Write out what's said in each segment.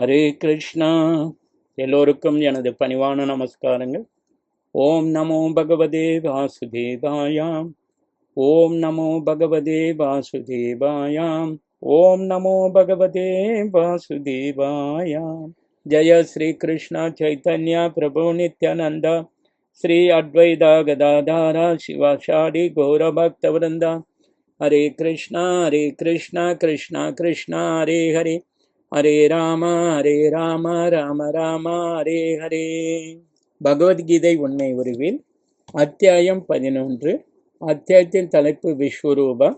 ஹரே கிருஷ்ணா. எல்லோருக்கும் எனது பணிவான நமஸ்காரங்கள். ஓம் நமோ பகவதே வாசுதேவாயாம். ஓம் நமோ பகவதே வாசுதேவாயாம். ஓம் நமோ பகவதே வாசுதேவாயாம். ஜய ஸ்ரீ கிருஷ்ணா சைத்தன்யா பிரபு நித்யானந்தா. ஸ்ரீ அத்வைதா கதாதாரா சிவாஷாடி கௌரபக்தவருந்தா ஹரே கிருஷ்ணா ஹரே கிருஷ்ணா கிருஷ்ணா கிருஷ்ணா ஹரே ஹரே. ஹரே ராம ஹரே ராம ராம ராம ஹரே ஹரே. பகவத்கீதை உண்மை உருவில் அத்தியாயம் பதினொன்று. அத்தியாயத்தின் தலைப்பு விஸ்வரூபம்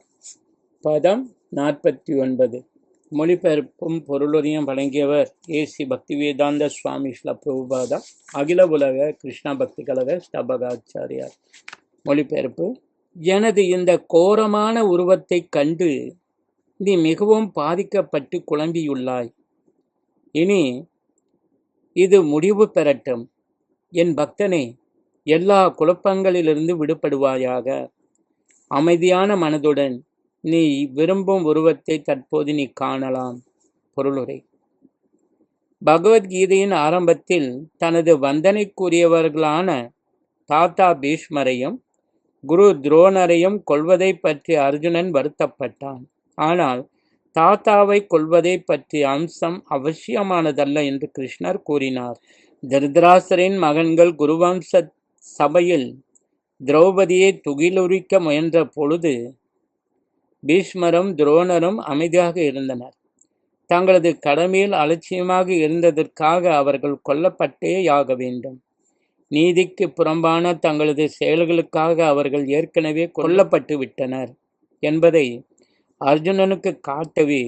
பதம் நாற்பத்தி ஒன்பது. மொழிபெயர்ப்பும் பொருளுரையும் வழங்கியவர் ஏசி பக்திவேதாந்த சுவாமி ஸ்ல பிரபுபாதா. அகில உலக கிருஷ்ணா பக்தி கழக ஸ்தபகாச்சாரியார். மொழிபெயர்ப்பு. எனது இந்த கோரமான உருவத்தை கண்டு நீ மிகவும் பாதிக்கப்பட்டு குழம்பியுள்ளாய். இனி இது முடிவு பெறட்டும். என் பக்தனே எல்லா குழப்பங்களிலிருந்து விடுபடுவாயாக. அமைதியான மனதுடன் நீ விரும்பும் உருவத்தை தற்போது நீ காணலாம். பொருளுரை. பகவத்கீதையின் ஆரம்பத்தில் தனது வந்தனைக்குரியவர்களான தாத்தா பீஷ்மரையும் குரு துரோணரையும் கொள்வதை பற்றி அர்ஜுனன் வருத்தப்பட்டான். ஆனால் தாத்தாவை கொள்வதை பற்றிய அம்சம் அவசியமானதல்ல என்று கிருஷ்ணர் கூறினார். திருதராசரின் மகன்கள் குருவம்ச சபையில் திரௌபதியை துகிலுரிக்க முயன்ற பொழுது பீஷ்மரும் துரோணரும் அமைதியாக இருந்தனர். தங்களது கடமையில் அலட்சியமாக இருந்ததற்காக அவர்கள் கொல்லப்பட்டேயாக வேண்டும். நீதிக்கு புறம்பான தங்களது செயல்களுக்காக அவர்கள் ஏற்கனவே கொல்லப்பட்டு விட்டனர் என்பதை அர்ஜுனனுக்கு காட்டவே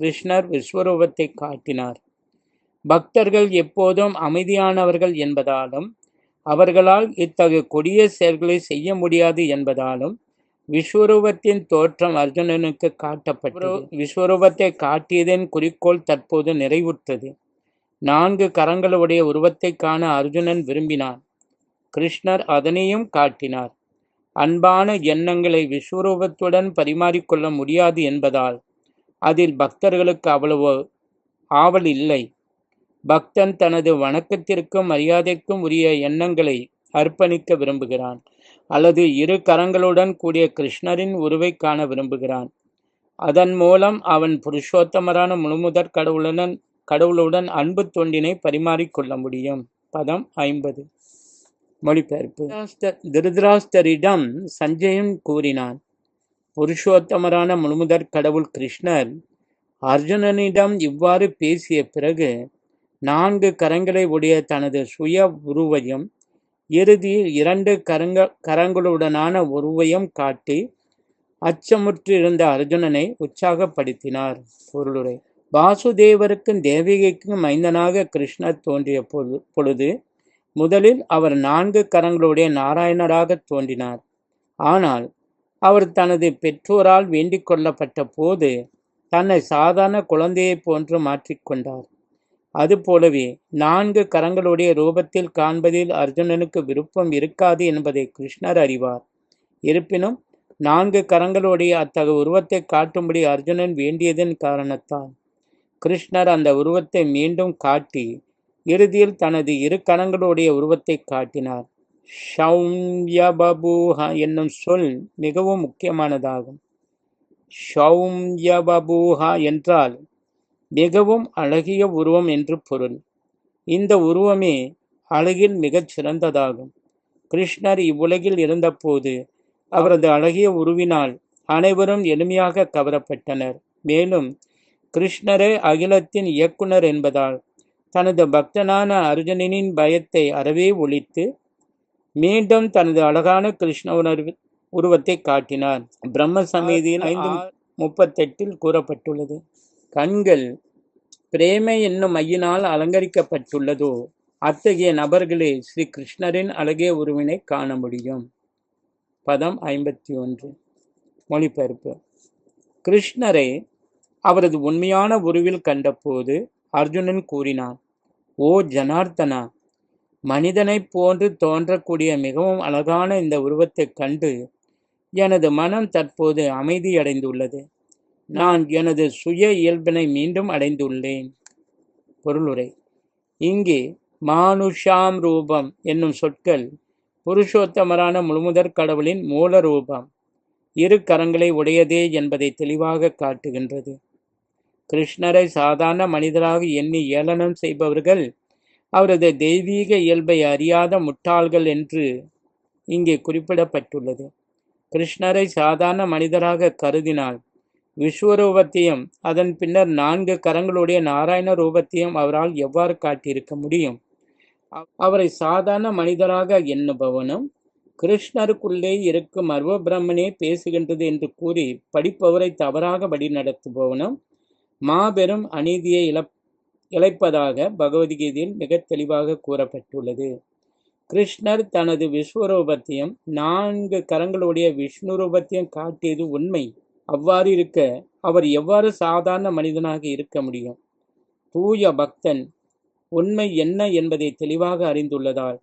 கிருஷ்ணர் விஸ்வரூபத்தை காட்டினார். பக்தர்கள் எப்போதும் அமைதியானவர்கள் என்பதாலும் அவர்களால் இத்தகைய கொடிய செயல்களை செய்ய முடியாது என்பதாலும் விஸ்வரூபத்தின் தோற்றம் அர்ஜுனனுக்கு காட்டப்பட்டது. விஸ்வரூபத்தை காட்டியதன் குறிக்கோள் தற்போது நிறைவுற்றது. நான்கு கரங்களுடைய உருவத்தை காண அர்ஜுனன் விரும்பினான். கிருஷ்ணர் அதனையும் காட்டினார். அன்பான எண்ணங்களை விஸ்வரூபத்துடன் பரிமாறிக்கொள்ள முடியாது என்பதால் அதில் பக்தர்களுக்கு அவ்வளவு ஆவல் இல்லை. பக்தன் தனது வணக்கத்திற்கும் மரியாதைக்கும் உரிய எண்ணங்களை அர்ப்பணிக்க விரும்புகிறான் அல்லது இரு கரங்களுடன் கூடிய கிருஷ்ணரின் உருவை காண விரும்புகிறான். அதன் மூலம் அவன் புருஷோத்தமரான முழுமுதற் கடவுளுடன் கடவுளுடன் அன்பு தொண்டினை பரிமாறிக்கொள்ள முடியும். பதம் ஐம்பது. மொழிபெயர்ப்பு. திருதராஷ்டரிடம் சஞ்சயன் கூறினான் புருஷோத்தமரான முழுமுதற் கடவுள் கிருஷ்ணர் அர்ஜுனனிடம் இவ்வாறு பேசிய பிறகு நான்கு கரங்களை உடைய தனது சுய உருவையும் இறுதியில் இரண்டு கரங்க கரங்களுடனான உருவையும் காட்டி அச்சமுற்று இருந்த அர்ஜுனனை உற்சாகப்படுத்தினார். பொருளுரை. வாசுதேவருக்கும் தேவிகைக்கும் மைந்தனாக கிருஷ்ணர் தோன்றிய பொழுது முதலில் அவர் நான்கு கரங்களுடைய நாராயணராக தோன்றினார். ஆனால் அவர் தனது பெற்றோரால் வேண்டிக் கொள்ளப்பட்ட போது தன்னை சாதாரண குழந்தையைப் போன்று மாற்றிக்கொண்டார் அதுபோலவே நான்கு கரங்களுடைய ரூபத்தில் காண்பதில் அர்ஜுனனுக்கு விருப்பம் இருக்காது என்பதை கிருஷ்ணர் அறிவார். இருப்பினும் நான்கு கரங்களுடைய அத்தகைய உருவத்தை காட்டும்படி அர்ஜுனன் வேண்டியதன் காரணத்தால் கிருஷ்ணர் அந்த உருவத்தை மீண்டும் காட்டி இறுதியில் தனது இரு கணங்களுடைய உருவத்தை காட்டினார். ஷௌம்யபபூஹ என்னும் சொல் மிகவும் முக்கியமானதாகும். ஷௌம்யபபூஹா என்றால் மிகவும் அழகிய உருவம் என்று பொருள். இந்த உருவமே அழகில் மிகச் சிறந்ததாகும். கிருஷ்ணர் இவ்வுலகில் இருந்தபோது அவரது அழகிய உருவினால் அனைவரும் எளிமையாக கவரப்பட்டனர். மேலும் கிருஷ்ணரே அகிலத்தின் இயக்குனர் என்பதால் தனது பக்தனான அர்ஜுனனின் பயத்தை அறவே ஒழித்து மீண்டும் தனது அழகான கிருஷ்ண உணர்வு உருவத்தை காட்டினார். பிரம்ம சமீதியில் ஐந்து முப்பத்தெட்டில் கூறப்பட்டுள்ளது. கண்கள் பிரேமை என்னும் மையினால் அலங்கரிக்கப்பட்டுள்ளதோ அத்தகைய நபர்களே ஸ்ரீ கிருஷ்ணரின் அழகிய உருவினை காண முடியும். பதம் ஐம்பத்தி ஒன்று மொழிபெயர்ப்பு. கிருஷ்ணரை அவரது உண்மையான உருவில் கண்டபோது அர்ஜுனன் கூறினான் ஓ ஜனார்த்தனா மனிதனைப் போன்று தோன்றக்கூடிய மிகவும் அழகான இந்த உருவத்தைக் கண்டு எனது மனம் தற்போது அமைதியடைந்துள்ளது. நான் எனது சுய இயல்பினை மீண்டும் அடைந்துள்ளேன். பொருளுரை. இங்கே மானுஷாம் ரூபம் என்னும் சொற்கள் புருஷோத்தமரான முழுமுதற் கடவுளின் மூல ரூபம். இரு கரங்களை உடையதே என்பதை தெளிவாக காட்டுகின்றது. கிருஷ்ணரை சாதாரண மனிதராக எண்ணி ஏளனம் செய்பவர்கள் அவரது தெய்வீக இயல்பை அறியாத முட்டாள்கள் என்று இங்கே குறிப்பிடப்பட்டுள்ளது. கிருஷ்ணரை சாதாரண மனிதராக கருதினால் விஸ்வரூபத்தையும் அதன் பின்னர் நான்கு கரங்களுடைய நாராயண ரூபத்தையும் அவரால் எவ்வாறு காட்டியிருக்க முடியும்? அவரை சாதாரண மனிதராக எண்ணுபவனும் கிருஷ்ணருக்குள்ளே இருக்கும் அர்வ பிரம்மனே பேசுகின்றது என்று கூறி படிப்பவரை தவறாக வழிநடத்துபவனும் மாபெரும் அநீதியை இழப் இழைப்பதாக பகவத்கீதையில் மிக தெளிவாக கூறப்பட்டுள்ளது. கிருஷ்ணர் தனது விஸ்வரூபத்தையும் நான்கு கரங்களுடைய விஷ்ணு ரூபத்தையும் காட்டியது உண்மை. அவ்வாறு இருக்க அவர் எவ்வாறு சாதாரண மனிதனாக இருக்க முடியும்? தூய பக்தன் உண்மை என்ன என்பதை தெளிவாக அறிந்துள்ளதால்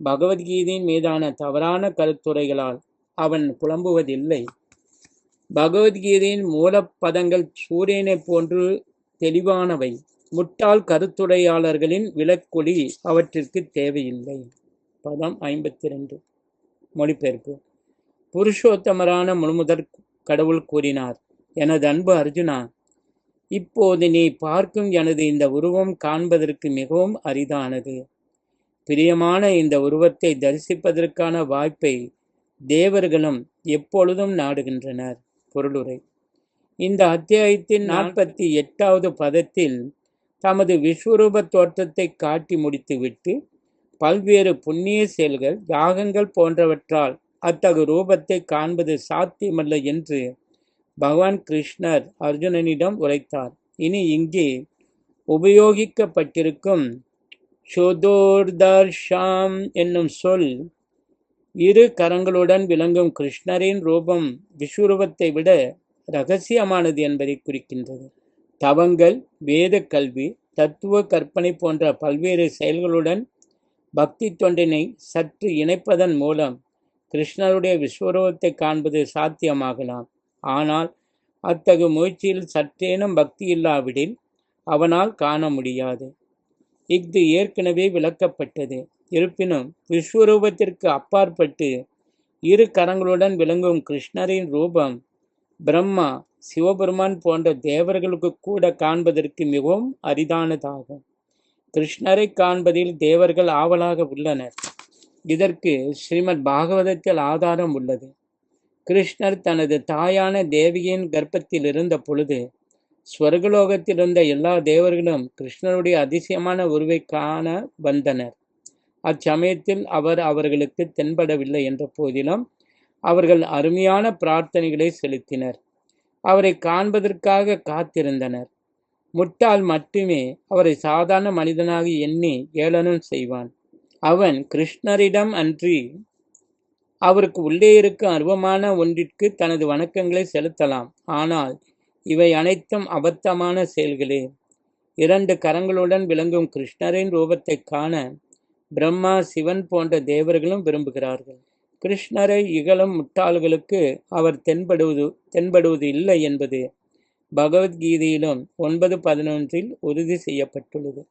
பகவத்கீதையின் மீதான தவறான கருத்துரைகளால் அவன் புலம்புவதில்லை. பகவத்கீதையின் மூலப்பதங்கள் சூரியனைப் போன்று தெளிவானவை. முட்டாள் கருத்துரையாளர்களின் விளக்கொலி அவற்றிற்கு தேவையில்லை. பதம் ஐம்பத்தி ரெண்டு மொழிபெயர்ப்பு. புருஷோத்தமரான முழுமுதற் கடவுள் கூறினார் எனது அன்பு அர்ஜுனா இப்போது நீ பார்க்கும் எனது இந்த உருவம் காண்பதற்கு மிகவும் அரிதானது. பிரியமான இந்த உருவத்தை தரிசிப்பதற்கான வாய்ப்பை தேவர்களும் எப்பொழுதும் நாடுகின்றனர். பொருளுரை. இந்த அத்தியாயத்தின் நாற்பத்தி எட்டாவது பதத்தில் தமது விஸ்வரூப தோற்றத்தை காட்டி முடித்துவிட்டு பல்வேறு புண்ணிய செயல்கள் யாகங்கள் போன்றவற்றால் அத்தகு ரூபத்தை காண்பது சாத்தியமல்ல என்று பகவான் கிருஷ்ணர் அர்ஜுனனிடம் உரைத்தார். இனி இங்கே உபயோகிக்கப்பட்டிருக்கும் சுதோர்தர்ஷாம் என்னும் சொல் இரு கரங்களுடன் விளங்கும் கிருஷ்ணரின் ரூபம் விஸ்வரூபத்தை விட ரகசியமானது என்பதை குறிக்கின்றது. தவங்கள் வேத கல்வி தத்துவ கற்பனை போன்ற பல்வேறு செயல்களுடன் பக்தி தொண்டினை சற்று இணைப்பதன் மூலம் கிருஷ்ணருடைய விஸ்வரூபத்தை காண்பது சாத்தியமாகலாம். ஆனால் அத்தகு முயற்சியில் சற்றேனும் பக்தி இல்லாவிடில் அவனால் காண முடியாது. இஃது ஏற்கனவே விளக்கப்பட்டது. இருப்பினும் விஸ்வரூபத்திற்கு அப்பாற்பட்டு இரு கரங்களுடன் விளங்கும் கிருஷ்ணரின் ரூபம் பிரம்மா சிவபெருமான் போன்ற தேவர்களுக்கு கூட காண்பதற்கு மிகவும் அரிதானதாகும். கிருஷ்ணரை காண்பதில் தேவர்கள் ஆவலாக உள்ளனர். இதற்கு ஸ்ரீமத் பாகவதத்தில் ஆதாரம் உள்ளது. கிருஷ்ணர் தனது தாயான தேவியின் கர்ப்பத்தில் இருந்த பொழுது ஸ்வர்கலோகத்தில் இருந்த எல்லா தேவர்களும் கிருஷ்ணருடைய அதிசயமான உருவை காண வந்தனர். அச்சமயத்தில் அவர் அவர்களுக்கு தென்படவில்லை என்ற போதிலும் அவர்கள் அருமையான பிரார்த்தனைகளை செலுத்தினர். அவரை காண்பதற்காக காத்திருந்தனர். முட்டாள் மட்டுமே அவரை சாதாரண மனிதனாக எண்ணி ஏளனம் செய்வான். அவன் கிருஷ்ணரிடம் அன்றி அவருக்கு உள்ளே இருக்கும் அருவமான ஒன்றிற்கு தனது வணக்கங்களை செலுத்தலாம். ஆனால் இவை அனைத்தும் அபத்தமான செயல்களே. இரண்டு கரங்களுடன் விளங்கும் கிருஷ்ணரின் ரூபத்தை காண பிரம்மா சிவன் போன்ற தேவர்களும் விரும்புகிறார்கள். கிருஷ்ணரை இகழும் முட்டாள்களுக்கு அவர் தென்படுவது தென்படுவது இல்லை என்பது பகவத்கீதையிலும் ஒன்பது பதினொன்றில் உறுதி செய்யப்பட்டுள்ளது.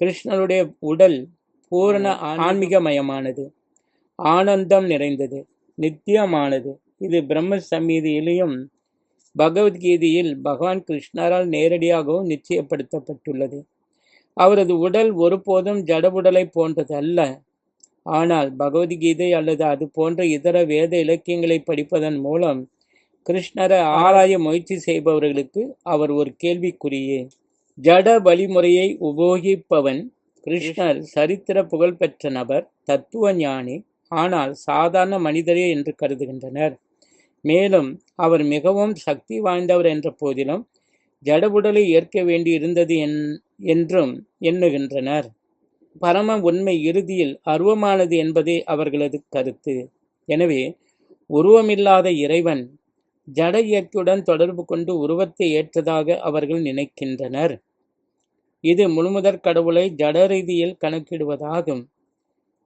கிருஷ்ணருடைய உடல் பூரண ஆன்மீகமயமானது. ஆனந்தம் நிறைந்தது. நித்தியமானது. இது பிரம்ம சமீதியிலையும் பகவத்கீதையில் பகவான் கிருஷ்ணரால் நேரடியாகவும் நிச்சயப்படுத்தப்பட்டுள்ளது. அவரது உடல் ஒருபோதும் ஜடவுடலை போன்றது அல்ல ஆனால் பகவத்கீதை அல்லது அது போன்ற இதர வேத இலக்கியங்களை படிப்பதன் மூலம் கிருஷ்ணரை ஆராய முயற்சி செய்பவர்களுக்கு அவர் ஒரு கேள்விக்குறியே. ஜட வழிமுறையை உபயோகிப்பவன் கிருஷ்ணர் சரித்திர புகழ்பெற்ற நபர் தத்துவ ஞானி ஆனால் சாதாரண மனிதரே என்று கருதுகின்றனர். மேலும் அவர் மிகவும் சக்தி வாய்ந்தவர் என்ற போதிலும் ஜடவுடலை ஏற்க வேண்டி இருந்தது என் என்றும் எண்ணுகின்றனர். பரம உண்மை இறுதியில் அருவமானது என்பதே அவர்களது கருத்து. எனவே உருவமில்லாத இறைவன் ஜட இயற்கையுடன் தொடர்பு கொண்டு உருவத்தை ஏற்றதாக அவர்கள் நினைக்கின்றனர். இது முழுமுதற் கடவுளை ஜட ரீதியில் கணக்கிடுவதாகும்.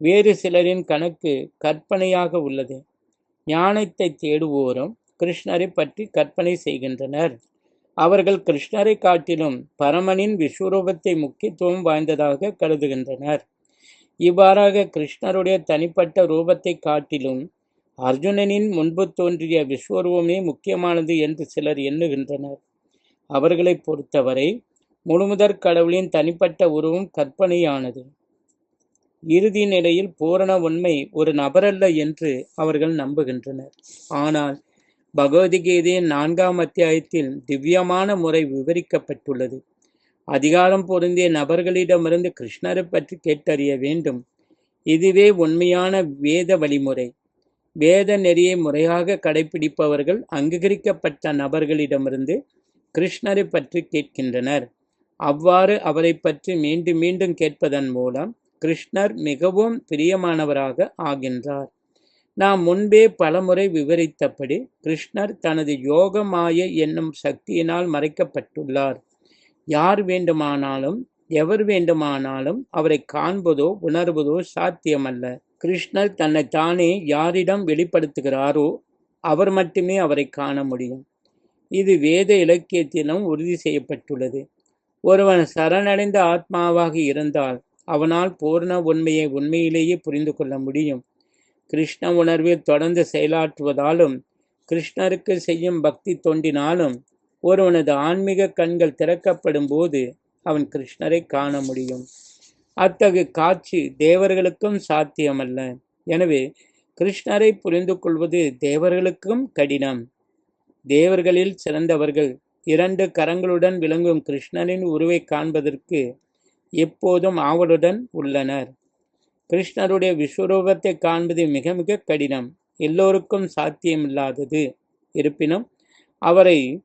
வேறு சிலரின் கணக்கு கற்பனையாக உள்ளது. ஞானத்தை தேடுவோரும் கிருஷ்ணரை பற்றி கற்பனை செய்கின்றனர். அவர்கள் கிருஷ்ணரை காட்டிலும் பரமனின் விஸ்வரூபத்தை முக்கியத்துவம் வாய்ந்ததாக கருதுகின்றனர். இவ்வாறாக கிருஷ்ணருடைய தனிப்பட்ட ரூபத்தை காட்டிலும் அர்ஜுனனின் முன்பு தோன்றிய விஸ்வரூபமே முக்கியமானது என்று சிலர் எண்ணுகின்றனர். அவர்களை பொறுத்தவரை முழுமுதற் கடவுளின் தனிப்பட்ட உருவம் கற்பனையானது. இறுதி நிலையில் பூரண உண்மை ஒரு நபரல்ல என்று அவர்கள் நம்புகின்றனர். ஆனால் பகவத்கீதையின் நான்காம் அத்தியாயத்தில் திவ்யமான முறை விவரிக்கப்பட்டுள்ளது. அதிகாரம் பொருந்திய நபர்களிடமிருந்து கிருஷ்ணரை பற்றி கேட்டறிய வேண்டும். இதுவே உண்மையான வேத வழிமுறை. வேத நெறியை முறையாக கடைபிடிப்பவர்கள் அங்கீகரிக்கப்பட்ட நபர்களிடமிருந்து கிருஷ்ணரை பற்றி கேட்கின்றனர். அவ்வாறு அவரை பற்றி மீண்டும் மீண்டும் கேட்பதன் மூலம் கிருஷ்ணர் மிகவும் பிரியமானவராக ஆகின்றார். நாம் முன்பே பலமுறை விவரித்தபடி கிருஷ்ணர் தனது யோக மாய என்னும் சக்தியினால் மறைக்கப்பட்டுள்ளார். யார் வேண்டுமானாலும் எவர் வேண்டுமானாலும் அவரை காண்பதோ உணர்வதோ சாத்தியமல்ல. கிருஷ்ணர் தன்னை தானே யாரிடம் வெளிப்படுத்துகிறாரோ அவர் மட்டுமே அவரை காண முடியும். இது வேத இலக்கியத்திலும் உறுதி செய்யப்பட்டுள்ளது. ஒருவன் சரணடைந்த ஆத்மாவாக இருந்தால் அவனால் பூர்ண உண்மையை உண்மையிலேயே புரிந்து கொள்ள முடியும். கிருஷ்ண உணர்வில் தொடர்ந்து செயலாற்றுவதாலும் கிருஷ்ணருக்கு செய்யும் பக்தி தொண்டினாலும் ஒருவனது ஆன்மீக கண்கள் திறக்கப்படும் போது அவன் கிருஷ்ணரை காண முடியும். அத்தகு காட்சி தேவர்களுக்கும் சாத்தியமல்ல. எனவே கிருஷ்ணரை புரிந்து கொள்வது தேவர்களுக்கும் கடினம். தேவர்களில் சிறந்தவர்கள் இரண்டு கரங்களுடன் விளங்கும் கிருஷ்ணரின் உருவை காண்பதற்கு எப்போதும் ஆவலுடன் உள்ளனர். கிருஷ்ணருடைய விஸ்வரூபத்தை காண்பது மிக மிக கடினம். எல்லோருக்கும் சாத்தியமில்லாதது. இருப்பினும் அவரை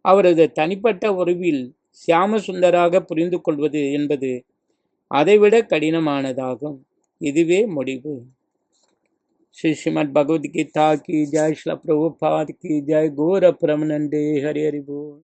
அவரது தனிப்பட்ட உறவில் சியாமசுந்தராக புரிந்து கொள்வது என்பது அதைவிட கடினமானதாகும். இதுவே முடிவு. ஸ்ரீ ஸ்ரீமத் பகவத்கீதா கி ஜாய் ஸ்ல பிரபுபாத் கி ஜாய் கோர பிரமணண்டே ஹரி ஹரி போல்.